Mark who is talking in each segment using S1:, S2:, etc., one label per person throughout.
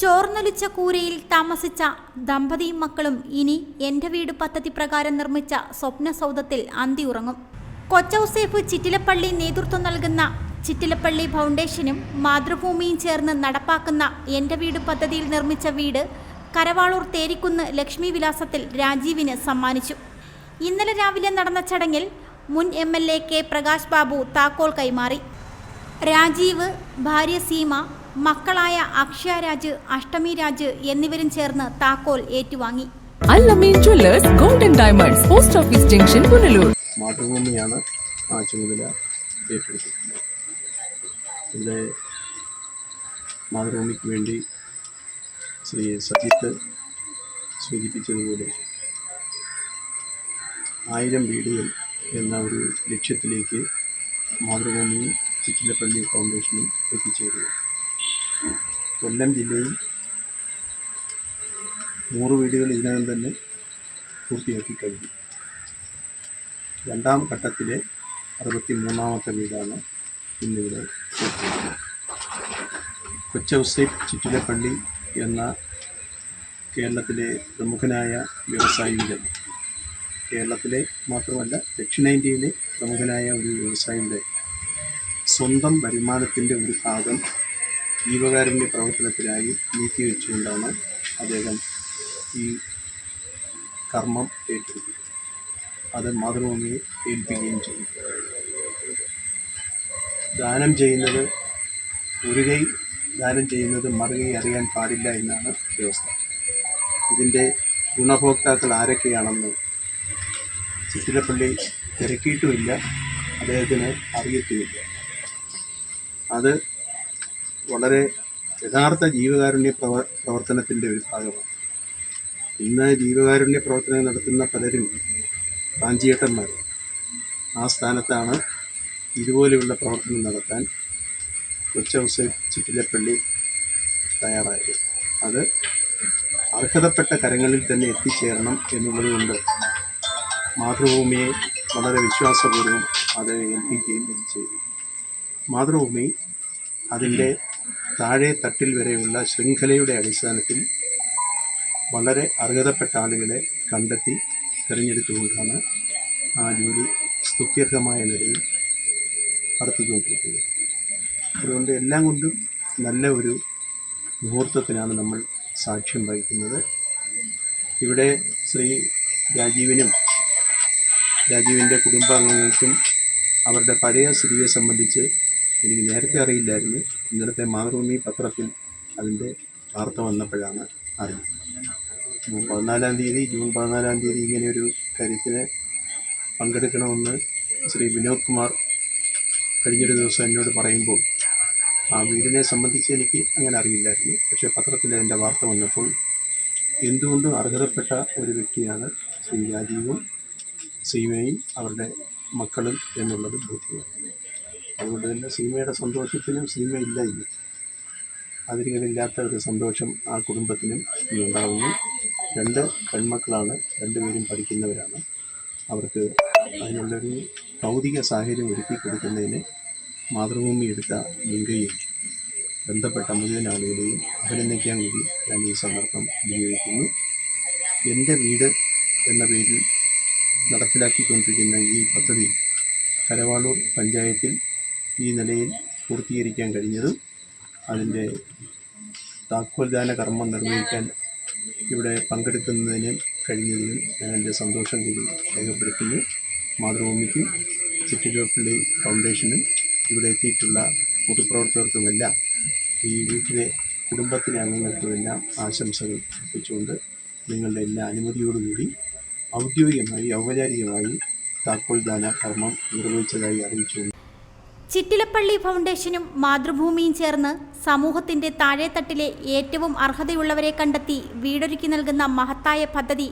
S1: ചോർന്നൊലിച്ച കൂരയിൽ താമസിച്ച ദമ്പതിയും മക്കളും ഇനി എന്റെ വീട് പദ്ധതി പ്രകാരം നിർമ്മിച്ച സ്വപ്നസൗധത്തിൽ അന്തി ഉറങ്ങും. കൊച്ചൌസേഫ് ചിറ്റിലപ്പള്ളി നേതൃത്വം നൽകുന്ന ചിറ്റിലപ്പള്ളി ഫൗണ്ടേഷനും മാതൃഭൂമിയും ചേർന്ന് നടപ്പാക്കുന്ന എന്റെ വീട് പദ്ധതിയിൽ നിർമ്മിച്ച വീട് കരവാളൂർ തേരിക്കുന്ന് ലക്ഷ്മി വിലാസത്തിൽ രാജീവിന് സമ്മാനിച്ചു. ഇന്നലെ രാവിലെ നടന്ന ചടങ്ങിൽ മുൻ M L A K Prakash Babu താക്കോൽ കൈമാറി. രാജീവ് ഭാര്യ സീമ മക്കളായ അക്ഷയ രാജ് അഷ്ടമി രാജ് എന്നിവരും ചേർന്ന് താക്കോൽ ഏറ്റുവാങ്ങി.
S2: Allameen jewellers golden diamonds post office junction Punalur.
S3: മാതൃഭൂമിയാണ് ആ ചുമതല ഏറ്റെടുത്തിട്ടുള്ളത്. ഇവിടെ മാതൃഭൂമിക്ക് വേണ്ടി ശ്രീ സജിത്ത് സൂചിപ്പിച്ചതുപോലെ ആയിരം വീടുകൾ എന്ന ഒരു ലക്ഷ്യത്തിലേക്ക് മാതൃഭൂമിയും ചിറ്റിലപ്പള്ളി ഫൗണ്ടേഷനും എത്തിച്ചേരുക കൊല്ലം ജില്ലയിൽ നൂറ് വീടുകൾ ഇതിനകം തന്നെ പൂർത്തിയാക്കി കഴിഞ്ഞു. രണ്ടാം ഘട്ടത്തിലെ അറുപത്തി മൂന്നാമത്തെ വീടാണ് ഇന്നിവിടെ കൊച്ചൗസേപ്പ് ചിറ്റിലപ്പള്ളി എന്ന കേരളത്തിലെ പ്രമുഖനായ വ്യവസായിയുടെ കേരളത്തിലെ മാത്രമല്ല ദക്ഷിണേന്ത്യയിലെ പ്രമുഖനായ ഒരു വ്യവസായിയുടെ സ്വന്തം വരുമാനത്തിന്റെ ഒരു ഭാഗം ജീവകാരുണ്യ പ്രവർത്തനത്തിനായി നീക്കിവെച്ചുകൊണ്ടാണ് അദ്ദേഹം ഈ കർമ്മം ഏറ്റെടുത്തത് അത് മാതൃഭൂമിയെ ഏൽപ്പിക്കുകയും ചെയ്യും ദാനം ചെയ്യുന്നത് ഒരു കൈ ദാനം ചെയ്യുന്നത് മറുകൈ അറിയാൻ പാടില്ല എന്നാണ് വ്യവസ്ഥ. ഇതിന്റെ ഗുണഭോക്താക്കൾ ആരൊക്കെയാണെന്ന് ചിറ്റിലപ്പള്ളി തിരക്കിയിട്ടുമില്ല. അദ്ദേഹത്തിന് അറിയത്തുമില്ല. അത് വളരെ യഥാർത്ഥ ജീവകാരുണ്യ പ്രവ പ്രവർത്തനത്തിന്റെ ഒരു ഭാഗമാണ്. ഇന്ന് ജീവകാരുണ്യ പ്രവർത്തനം നടത്തുന്ന പലരും പാഞ്ചിയേട്ടന്മാർ ആ സ്ഥാനത്താണ് ഇതുപോലെയുള്ള പ്രവർത്തനം നടത്താൻ കൊച്ചൗസ് ചിറ്റിലപ്പള്ളി തയ്യാറായത്. അത് അർഹതപ്പെട്ട കരങ്ങളിൽ തന്നെ എത്തിച്ചേരണം എന്നുള്ളത് കൊണ്ട് മാതൃഭൂമിയെ വളരെ വിശ്വാസപൂർവം അത് ഏൽപ്പിക്കുകയും ചെയ്തു. മാതൃഭൂമി അതിന്റെ താഴെ തട്ടിൽ വരെയുള്ള ശൃംഖലയുടെ അടിസ്ഥാനത്തിൽ വളരെ അർഹതപ്പെട്ട ആളുകളെ കണ്ടെത്തി തിരഞ്ഞെടുത്തുകൊണ്ടാണ് ആ ജോലി സ്തുത്യർഹമായ നിലയിൽ നടത്തിക്കൊണ്ടിരിക്കുന്നത്. അതുകൊണ്ട് എല്ലാം കൊണ്ടും നല്ല ഒരു മുഹൂർത്തത്തിനാണ് നമ്മൾ സാക്ഷ്യം വഹിക്കുന്നത്. ഇവിടെ ശ്രീ രാജീവിനും രാജീവിന്റെ കുടുംബാംഗങ്ങൾക്കും അവരുടെ പഴയ സ്ഥിതിയെ സംബന്ധിച്ച് എനിക്ക് നേരത്തെ അറിയില്ലായിരുന്നു. ഇന്നലത്തെ മാതൃഭൂമി പത്രത്തിൽ അതിന്റെ വാർത്ത വന്നപ്പോഴാണ് അറിയുന്നത് പതിനാലാം തീയതി ജൂൺ പതിനാലാം തീയതി ഇങ്ങനെയൊരു കാര്യത്തിന് പങ്കെടുക്കണമെന്ന് ശ്രീ വിനോദ് കുമാർ കഴിഞ്ഞൊരു ദിവസം എന്നോട് പറയുമ്പോൾ ആ വീടിനെ സംബന്ധിച്ച് എനിക്ക് അങ്ങനെ അറിയില്ലായിരുന്നു. പക്ഷേ പത്രത്തിൽ അതിന്റെ വാർത്ത വന്നപ്പോൾ എന്തുകൊണ്ടും അർഹതപ്പെട്ട ഒരു വ്യക്തിയാണ് ശ്രീ രാജീവും സീമയും അവരുടെ മക്കളും എന്നുള്ളത് ബോധ്യമായി. അതുകൊണ്ട് തന്നെ സീമയുടെ സന്തോഷത്തിനും സീമയില്ല ഇല്ല അതിരുകളില്ലാത്ത ഒരു സന്തോഷം ആ കുടുംബത്തിനും ഉണ്ടാകുന്നു രണ്ട് പെൺമക്കളാണ് രണ്ടുപേരും പഠിക്കുന്നവരാണ്. അവർക്ക് അതിനുള്ളൊരു ഭൗതിക സാഹചര്യം ഒരുക്കി കൊടുക്കുന്നതിന് മാതൃഭൂമി എടുത്ത ലിംഗയും ബന്ധപ്പെട്ട മുഴുവൻ ആളുകളെയും അഭിനന്ദിക്കാൻ കൂടി ഞാൻ ഈ സന്ദർഭം ഉപയോഗിക്കുന്നു. എന്റെ വീട് എന്ന പേരിൽ നടപ്പിലാക്കിക്കൊണ്ടിരിക്കുന്ന ഈ പദ്ധതി കരവാളൂർ പഞ്ചായത്തിൽ ഈ നിലയിൽ പൂർത്തീകരിക്കാൻ കഴിഞ്ഞതും അതിന്റെ താക്കോൽദാന കർമ്മം നിർവഹിക്കാൻ ഇവിടെ പങ്കെടുക്കുന്നതിന് കഴിഞ്ഞതിനും ഞാൻ എന്റെ സന്തോഷം കൂടി രേഖപ്പെടുത്തുന്നു. മാതൃഭൂമിക്കും ചിറ്റിലപ്പള്ളി ഫൗണ്ടേഷനും ഇവിടെ എത്തിയിട്ടുള്ള പൊതുപ്രവർത്തകർക്കുമെല്ലാം ഈ വീട്ടിലെ കുടുംബത്തിലെ അംഗങ്ങൾക്കുമെല്ലാം ആശംസകൾ അർപ്പിച്ചുകൊണ്ട് നിങ്ങളുടെ എല്ലാ അനുമതിയോടുകൂടി ഔദ്യോഗികമായി ഔപചാരികമായി താക്കോൽദാന കർമ്മം നിർവഹിച്ചതായി അറിയിച്ചുകൊണ്ട്
S1: ചിറ്റിലപ്പള്ളി ഫൗണ്ടേഷനും മാതൃഭൂമിയും ചേർന്ന് സമൂഹത്തിന്റെ താഴെത്തട്ടിലെ ഏറ്റവും അർഹതയുള്ളവരെ കണ്ടെത്തി വീടൊരുക്കി നൽകുന്ന മഹത്തായ പദ്ധതി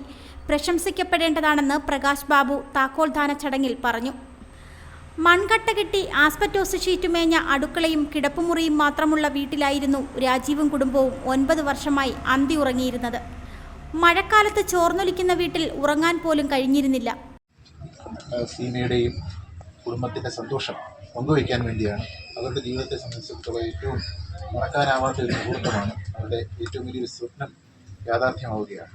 S1: പ്രശംസിക്കപ്പെടേണ്ടതാണെന്ന് പ്രകാശ് ബാബു താക്കോൽദാന ചടങ്ങിൽ പറഞ്ഞു. മൺകട്ട കെട്ടി ആസ്പറ്റോസ് ഷീറ്റുമേഞ്ഞ അടുക്കളയും കിടപ്പുമുറിയും മാത്രമുള്ള വീട്ടിലായിരുന്നു രാജീവും കുടുംബവും ഒൻപത് വർഷമായി അന്തി ഉറങ്ങിയിരുന്നത്. മഴക്കാലത്ത് ചോർന്നൊലിക്കുന്ന വീട്ടിൽ ഉറങ്ങാൻ പോലും കഴിഞ്ഞിരുന്നില്ല.
S4: സീമയുടെയും കുടുംബത്തിന്റെ സന്തോഷം പങ്കുവയ്ക്കാൻ വേണ്ടിയാണ്. അവരുടെ ജീവിതത്തെ സംബന്ധിച്ചിടത്തോളം ഏറ്റവും മറക്കാനാവാത്ത ഒരു മുഹൂർത്തമാണ് അവരുടെ ഏറ്റവും വലിയൊരു സ്വപ്നം യാഥാർത്ഥ്യമാവുകയാണ്.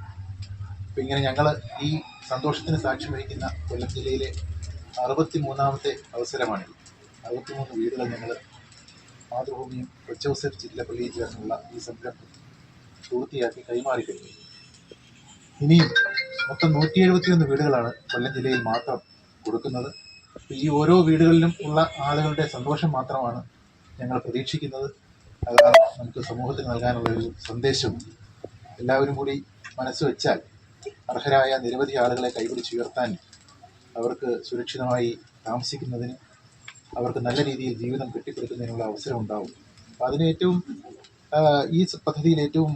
S4: അപ്പോൾ ഇങ്ങനെ ഞങ്ങൾ ഈ സന്തോഷത്തിന് സാക്ഷ്യം വഹിക്കുന്ന കൊല്ലം ജില്ലയിലെ അറുപത്തി മൂന്നാമത്തെ അവസരമാണിത്. അറുപത്തിമൂന്ന് വീടുകൾ ഞങ്ങൾ മാതൃഭൂമിയും കൊച്ചൗസഫ് ചില്ലപ്പള്ളിയും ചേർന്നുള്ള ഈ സംരംഭം പൂർത്തിയാക്കി കൈമാറി കഴിഞ്ഞു. ഇനിയും മൊത്തം നൂറ്റി എഴുപത്തിയൊന്ന് വീടുകളാണ് കൊല്ലം ജില്ലയിൽ മാത്രം കൊടുക്കുന്നത്. ഈ ഓരോ വീടുകളിലും ഉള്ള ആളുകളുടെ സന്തോഷം മാത്രമാണ് ഞങ്ങൾ പ്രതീക്ഷിക്കുന്നത്. അതാണ് നമുക്ക് സമൂഹത്തിന് നൽകാനുള്ള ഒരു സന്ദേശവും എല്ലാവരും കൂടി മനസ്സ് വെച്ചാൽ അർഹരായ നിരവധി ആളുകളെ കൈപിടിച്ചുയർത്താൻ അവർക്ക് സുരക്ഷിതമായി താമസിക്കുന്നതിന് അവർക്ക് നല്ല രീതിയിൽ ജീവിതം കെട്ടിപ്പടുക്കുന്നതിനുള്ള അവസരം ഉണ്ടാവും. അപ്പം അതിന് ഏറ്റവും ഈ പദ്ധതിയിൽ ഏറ്റവും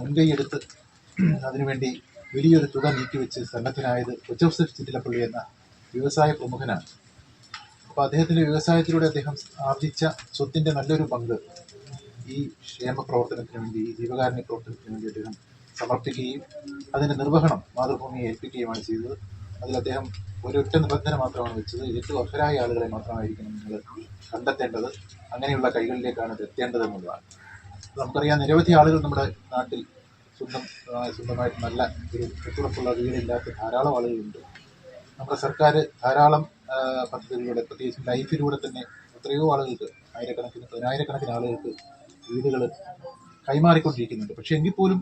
S4: മുൻകൈയെടുത്ത് അതിനുവേണ്ടി വലിയൊരു തുക നീക്കിവെച്ച് സന്നദ്ധനായത് കൊച്ചോസഫ് ചിറ്റിലപ്പള്ളി എന്ന വ്യവസായ പ്രമുഖനാണ്. അപ്പോൾ അദ്ദേഹത്തിന്റെ വ്യവസായത്തിലൂടെ അദ്ദേഹം ആർജിച്ച സ്വത്തിന്റെ നല്ലൊരു പങ്ക് ഈ ക്ഷേമ പ്രവർത്തനത്തിന് വേണ്ടി ഈ ജീവകാരുണ്യ പ്രവർത്തനത്തിന് വേണ്ടി അദ്ദേഹം സമർപ്പിക്കുകയും അതിന്റെ നിർവഹണം മാതൃഭൂമിയെ ഏൽപ്പിക്കുകയുമാണ് ചെയ്തത്. അതിൽ അദ്ദേഹം ഒരൊറ്റ നിബന്ധന മാത്രമാണ് വെച്ചത്. ഏറ്റവും അർഹരായ ആളുകളെ മാത്രമായിരിക്കണം നിങ്ങൾ കണ്ടെത്തേണ്ടത്. അങ്ങനെയുള്ള കൈകളിലേക്കാണ് ഇത് എത്തേണ്ടത് എന്നുള്ളതാണ്. നമുക്കറിയാം നിരവധി ആളുകൾ നമ്മുടെ നാട്ടിൽ സ്വന്തം സ്വന്തമായിട്ട് നല്ല ഒരു ഒത്തുറപ്പുള്ള വീടില്ലാത്ത ധാരാളം ആളുകളുണ്ട്. നമ്മുടെ സർക്കാർ ധാരാളം പദ്ധതികളിലൂടെ പ്രത്യേകിച്ച് ലൈഫിലൂടെ തന്നെ എത്രയോ ആളുകൾക്ക് ആയിരക്കണക്കിന് പതിനായിരക്കണക്കിന് ആളുകൾക്ക് വീടുകൾ കൈമാറിക്കൊണ്ടിരിക്കുന്നുണ്ട്. പക്ഷേ എങ്കിൽ പോലും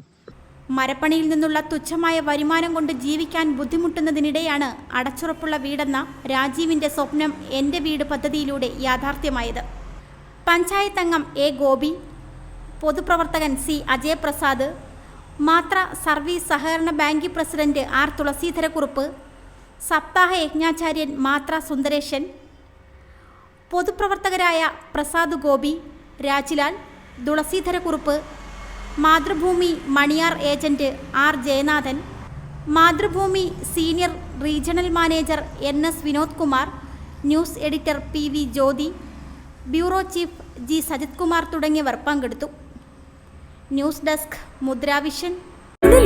S1: മരപ്പണിയിൽ നിന്നുള്ള തുച്ഛമായ വരുമാനം കൊണ്ട് ജീവിക്കാൻ ബുദ്ധിമുട്ടുന്നതിനിടെയാണ് അടച്ചുറപ്പുള്ള വീടെന്ന രാജീവിന്റെ സ്വപ്നം എന്റെ വീട് പദ്ധതിയിലൂടെ യാഥാർത്ഥ്യമായത്. പഞ്ചായത്ത് അംഗം എ ഗോപി പൊതുപ്രവർത്തകൻ സി അജയപ്രസാദ് മാത്ര സർവീസ് സഹകരണ ബാങ്കി പ്രസിഡന്റ് ആർ തുളസീധരക്കുറുപ്പ് സപ്താഹ യജ്ഞാചാര്യൻ മാത്ര Sundaresan പൊതുപ്രവർത്തകരായ Prasad Gopi Rajilal Thulaseedharakurup Mathrubhumi Maniyar agent R Jayanathan Mathrubhumi senior regional manager N S Vinod Kumar news editor P V Jyothi bureau chief G Sajith Kumar തുടങ്ങിയവർ പങ്കെടുത്തു. News desk Mudravision.